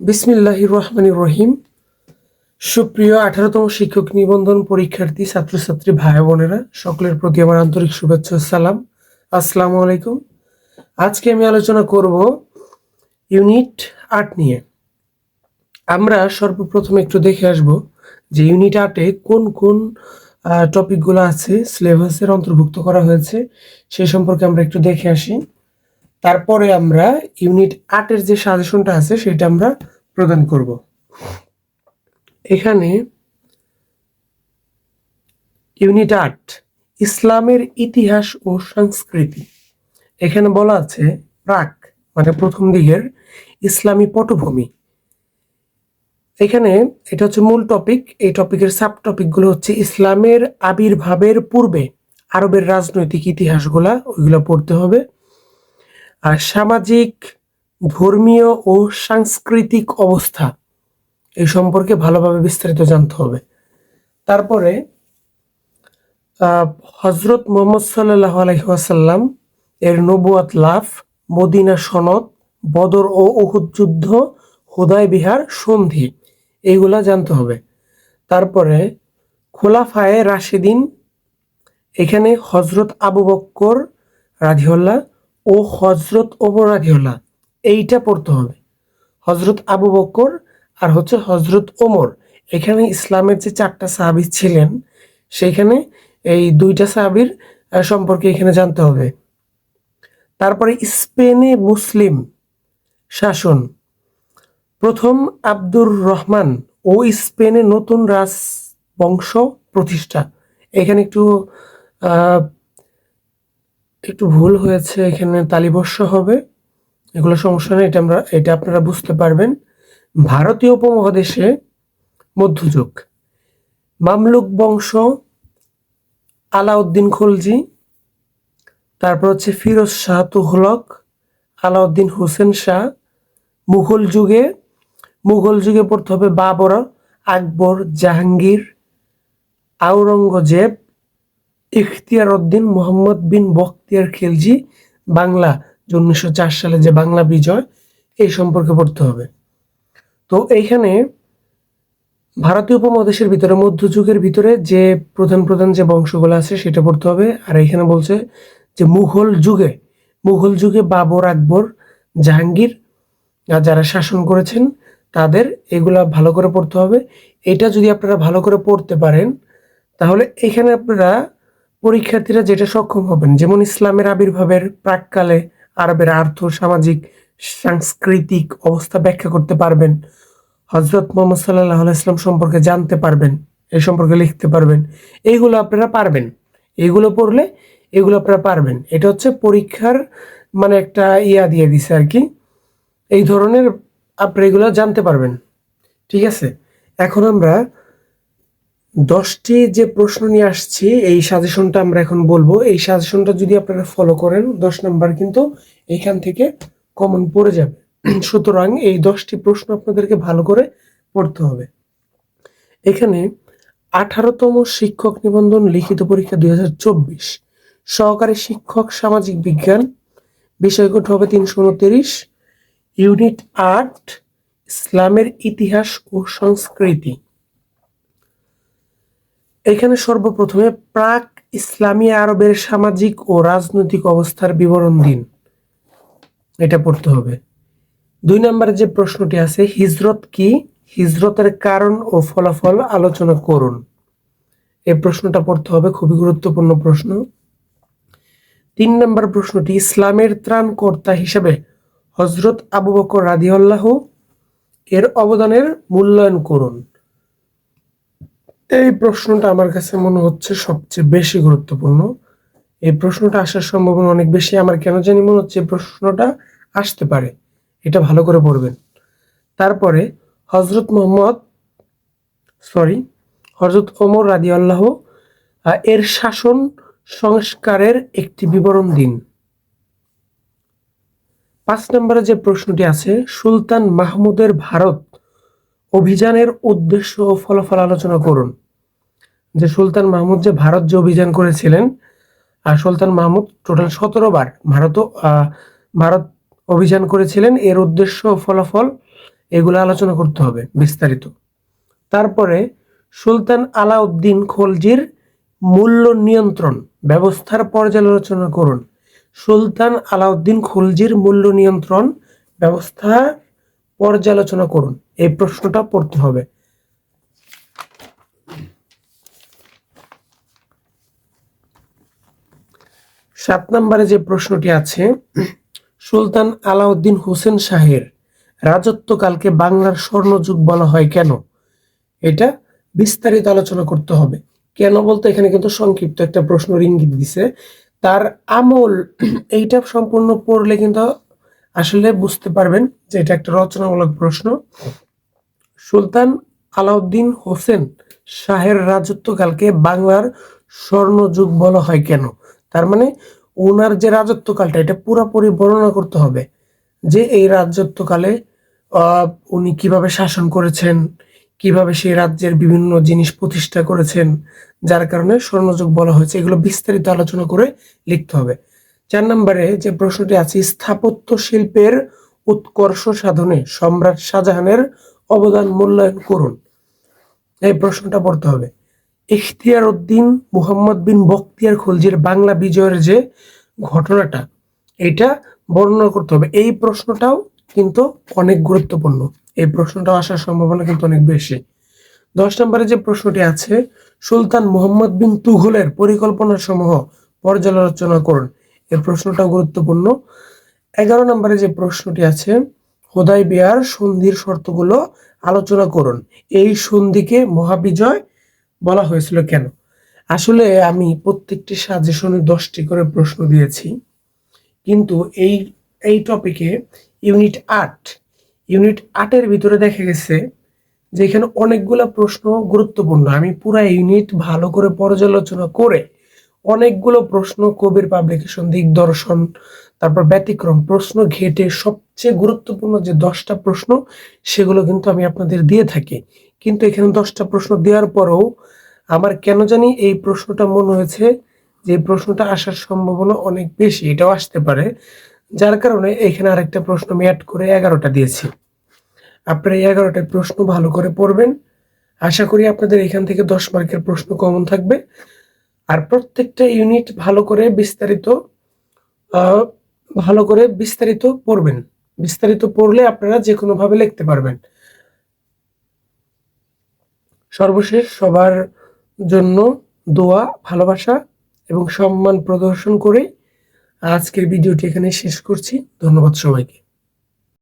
বিসমিল্লাহির রহমানির রহিম। সুপ্রিয় আঠারোতম শিক্ষক নিবন্ধন পরীক্ষার্থী, ছাত্রছাত্রী, ভাই বোনেরা, সকলের প্রতি আমার আন্তরিক শুভেচ্ছা সালাম। আসসালামু আলাইকুম। আজকে আমি আলোচনা করব ইউনিট আট নিয়ে। আমরা সর্বপ্রথম একটু দেখে আসব যে ইউনিট আটে কোন কোন টপিকগুলো আছে সিলেবাসের অন্তর্ভুক্ত করা হয়েছে, সে সম্পর্কে আমরা একটু দেখে আসি। তারপরে আমরা ইউনিট আটের যে সাজেশনটা আছে, সেটা আমরা প্রদান করব। এখানে ইউনিট আট, ইসলামের ইতিহাস ও সংস্কৃতি। এখানে বলা আছে প্রাক মানে প্রথম দিকের ইসলামী পটভূমি। এখানে এটা হচ্ছে মূল টপিক এই টপিকের সাব টপিকগুলো হচ্ছে ইসলামের আবির্ভাবের পূর্বে আরবের রাজনৈতিক ইতিহাসগুলা, ওইগুলো পড়তে হবে। সামাজিক, ধর্মীয় ও সাংস্কৃতিক অবস্থা এই সম্পর্কে ভালোভাবে বিস্তারিত জানতে হবে। তারপরে হজরত মোহাম্মদ সাল্লাহ আলহিহাসাল্লাম এর নবুয়াত লাভ, মদিনা সনদ, বদর ও উহুদ যুদ্ধ হুদায় বিহার, সন্ধি এইগুলা জানতে হবে। তারপরে, খোলাফায়ে রাশিদিন, এখানে হজরত আবু বক্কর রাধিউল্লাহ ও হজরত ওমর রাধিউল্লাহ এইটা পড়তে হবে। হজরত আবু বক্কর আর হচ্ছে হজরত ওমর, এখানে ইসলামের যে চারটা সাহাবি ছিলেন সেখানে এই দুইটা সাহাবির সম্পর্কে এখানে জানতে হবে। তারপরে স্পেনে মুসলিম শাসন। প্রথম আব্দুর রহমান ও স্পেনে নতুন রাজবংশ প্রতিষ্ঠা। এখানে একটু একটু ভুল হয়েছে, এখানে তালিবর্ষ হবে। এগুলো সমস্যা নেই, এটা আমরা, এটা আপনারা বুঝতে পারবেন। ভারতীয় উপমহাদেশে মধ্যযুগ। মামলুক বংশ, আলাউদ্দিন খলজি। তারপর হচ্ছে ফিরোজ শাহ তুঘলক, আলাউদ্দিন হোসেন শাহ। মুঘল যুগে মুঘল যুগে পড়তে হবে বাবর, আকবর, জাহাঙ্গীর, আওরঙ্গজেব ইখতিয়ার উদ্দিন মোহাম্মদ বিন বখতিয়ার খিলজি বাংলা যে উনিশশো চার সালে যে বাংলা বিজয়, এই সম্পর্কে পড়তে হবে। তো এইখানে ভারতীয় উপমহাদেশের ভিতরে, মধ্যযুগের ভিতরে যে প্রধান প্রধান যে বংশগুলো আছে সেটা পড়তে হবে। আর এখানে বলছে যে মুঘল যুগে মুঘল যুগে বাবর আকবর, জাহাঙ্গীর যারা শাসন করেছেন তাদের এগুলা ভালো করে পড়তে হবে। এটা যদি আপনারা ভালো করে পড়তে পারেন, তাহলে এখানে আপনারা পরীক্ষার্থীরা যেটা সক্ষম হবেন, যেমন ইসলামের আবির্ভাবের প্রাককালে আরবের আর্থ, সামাজিক, সাংস্কৃতিক অবস্থা ব্যাখ্যা করতে পারবেন। হজরত মোহাম্মদ সাল্লাহ ইসলাম সম্পর্কে জানতে পারবেন এই সম্পর্কে লিখতে পারবেন। এইগুলো আপনারা পারবেন। এগুলো পড়লে এগুলো আপনারা পারবেন। এটা হচ্ছে পরীক্ষার মানে একটা ইয়া দিয়ে দিছে আর কি। এই ধরনের আপনারা এগুলো জানতে পারবেন। ঠিক আছে? এখন আমরা দশটি যে প্রশ্ন নিয়ে আসছি, এই সাজেশনটা আমরা এখন বলব। এই সাজেশনটা যদি আপনারা ফলো করেন, দশ নাম্বার কিন্তু এইখান থেকে কমন পড়ে যাবে। সুতরাং এই দশটি প্রশ্ন আপনাদেরকে ভালো করে পড়তে হবে। এখানে আঠারোতম শিক্ষক নিবন্ধন লিখিত পরীক্ষা দুই সহকারী শিক্ষক সামাজিক বিজ্ঞান বিষয়কোড হবে তিনশো উনত্রিশ। ইউনিট আট, ইসলামের ইতিহাস ও সংস্কৃতি। এখানে সর্বপ্রথমে প্রাক ইসলামী আরবের সামাজিক ও রাজনৈতিক অবস্থার বিবরণ দিন। এটা পড়তে হবে। দুই নম্বরে যে প্রশ্নটি আছে, হিজরত কি? হিজরতের কারণ ও ফলাফল আলোচনা করুন। এই প্রশ্নটা পড়তে হবে, খুবই গুরুত্বপূর্ণ প্রশ্ন। তিন নম্বর প্রশ্নটি, ইসলামের ত্রাণকর্তা হিসেবে হজরত আবু বকর রাদিউল্লাহ এর অবদানের মূল্যায়ন করুন। এই প্রশ্নটা আমার কাছে মনে হচ্ছে সবচেয়ে বেশি গুরুত্বপূর্ণ। এই প্রশ্নটা আসার সম্ভাবনা অনেক বেশি। আমার কেন জানি মনে হচ্ছে প্রশ্নটা আসতে পারে। এটা ভালো করে পড়বেন। তারপরে হজরত মোহাম্মদ সরি হজরত ওমর রাদি আল্লাহ এর শাসন সংস্কারের একটি বিবরণ দিন। পাঁচ নম্বরে যে প্রশ্নটি আছে, সুলতান মাহমুদের ভারত অভিযানের উদ্দেশ্য ও ফলাফল আলোচনা করুন। যে সুলতান মাহমুদ যে ভারত যে অভিযান করেছিলেন, আর সুলতান মাহমুদ টোটাল সতেরো বার ভারত ভারত অভিযান করেছিলেন, এর উদ্দেশ্য ও ফলাফল এগুলো আলোচনা করতে হবে বিস্তারিত। তারপরে সুলতান আলাউদ্দিন খলজির মূল্য নিয়ন্ত্রণ ব্যবস্থার পর্যালোচনা করুন। সুলতান আলাউদ্দিন খলজির মূল্য নিয়ন্ত্রণ ব্যবস্থা পর্যালোচনা করুন। এই প্রশ্নটা পড়তে হবে। সাত নম্বরে যে প্রশ্নটি আছে, সুলতান আলাউদ্দিন হোসেন শাহের রাজত্বকালকে বাংলার স্বর্ণযুগ বলা হয় কেন? এটা বিস্তারিত আলোচনা করতে হবে। কেন বলতে এখানে কিন্তু সংক্ষিপ্ত একটা প্রশ্ন ইঙ্গিত দিছে। তার আমল, এইটা সম্পূর্ণ পড়লে কিন্তু আসলে বুঝতে পারবেন যে এটা একটা রচনামূলক প্রশ্ন। সুলতান আলাউদ্দিন হোসেন শাহের রাজত্বকালকে বাংলার স্বর্ণযুগ বলা হয় কেন? তার মানে ওনার যে রাজত্বকালটা এটা পুরোপুরি বর্ণনা করতে হবে যে এই রাজত্বকালে উনি কীভাবে শাসন করেছেন, কীভাবে সেই রাজ্যের বিভিন্ন জিনিস প্রতিষ্ঠা করেছেন, যার কারণে স্বর্ণযুগ বলা হয়েছে, এগুলো বিস্তারিত আলোচনা করে লিখতে হবে। চার নম্বরে যে প্রশ্নটি আছে, স্থাপত্য শিল্পের উৎকর্ষ সাধনে সম্রাট শাহজাহানের অবদান মূল্যায়ন করুন। এই প্রশ্নটা পড়তে হবে। ইখতিয়ার উদ্দিন মুহাম্মদ বিন বখতিয়ার খলজির বাংলা বিজয়ের যে ঘটনাটা, এটা বর্ণনা করতে হবে। এই প্রশ্নটাও কিন্তু অনেক গুরুত্বপূর্ণ। এই প্রশ্নটাও আসার সম্ভাবনা কিন্তু অনেক বেশি। দশ নম্বরে যে প্রশ্নটি আছে, সুলতান মুহাম্মদ বিন তুঘলের পরিকল্পনা সমূহ পর্যালোচনা করুন। এই প্রশ্নটাও গুরুত্বপূর্ণ। এগারো নম্বরে যে প্রশ্নটি আছে, হোদাই বিহার সন্ধির শর্তগুলো আলোচনা করুন। এই সন্ধিকে মহাবিজয় বলা হয়েছিল কেন? আসলে আমি প্রত্যেকটি সাজেশনে দশটি করে প্রশ্ন দিয়েছি, কিন্তু এই এই টপিকে ইউনিট আট, ইউনিট আটের ভিতরে দেখা গেছে যে এখানে অনেকগুলা প্রশ্ন গুরুত্বপূর্ণ। আমি পুরা ইউনিট ভালো করে পর্যালোচনা করে অনেকগুলো প্রশ্ন কবির পাবলিকেশন দিগদর্শন তারপর ব্যতিক্রম, প্রশ্ন ঘেটে সবচেয়ে গুরুত্বপূর্ণ যে দশটা প্রশ্ন, সেগুলো কিন্তু আমি আপনাদের দিয়ে থাকি। কিন্তু এখানে দশটা প্রশ্ন দেওয়ার পরেও আমার কেন জানি এই প্রশ্নটা মনে হয়েছে যে প্রশ্নটা আসার সম্ভাবনা অনেক বেশি, এটাও আসতে পারে। যার কারণে এখানে আরেকটা প্রশ্ন আমি অ্যাড করে এগারোটা দিয়েছি। আপনারা এই এগারোটা প্রশ্ন ভালো করে পড়বেন। আশা করি আপনাদের এখান থেকে দশ মার্কের প্রশ্ন কমন থাকবে। আর প্রত্যেকটা ইউনিট ভালো করে বিস্তারিত ভালো করে বিস্তারিত পড়বেন। বিস্তারিত পড়লে আপনারা যে কোনো ভাবে লিখতে পারবেন। সর্বশেষ সবার জন্য দোয়া, ভালোবাসা এবং সম্মান প্রদর্শন করে আজকের ভিডিওটি এখানে শেষ করছি। ধন্যবাদ সবাইকে।